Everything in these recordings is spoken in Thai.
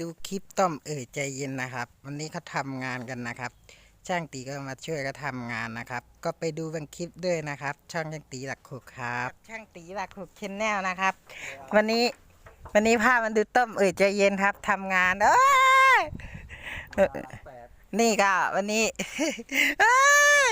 ดูคลิปต้อมเอ่ยใจเย็นนะครับ วันนี้เขาทำงานกันนะครับ ช่างตีก็มาช่วยก็ทำงานนะครับ ก็ไปดูบางคลิปด้วยนะครับ ช่างช่างตีหลักขุกครับ ช่างตีหลักขุกชแนลนะครับ วันนี้วันนี้ภาพมันดูต้อมเอ่ยใจเย็นครับทำงานเอ้ยนี่ก็วันนี้เอ้ย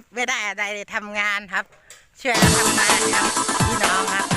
ิปไม่ได้อะไรทำงานครับ ช่วยทำงานครับพี่น้องครับ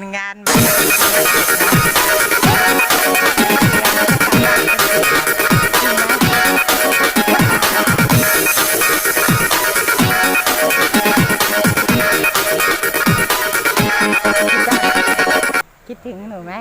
ลงานมาคิดถึงหนูไหม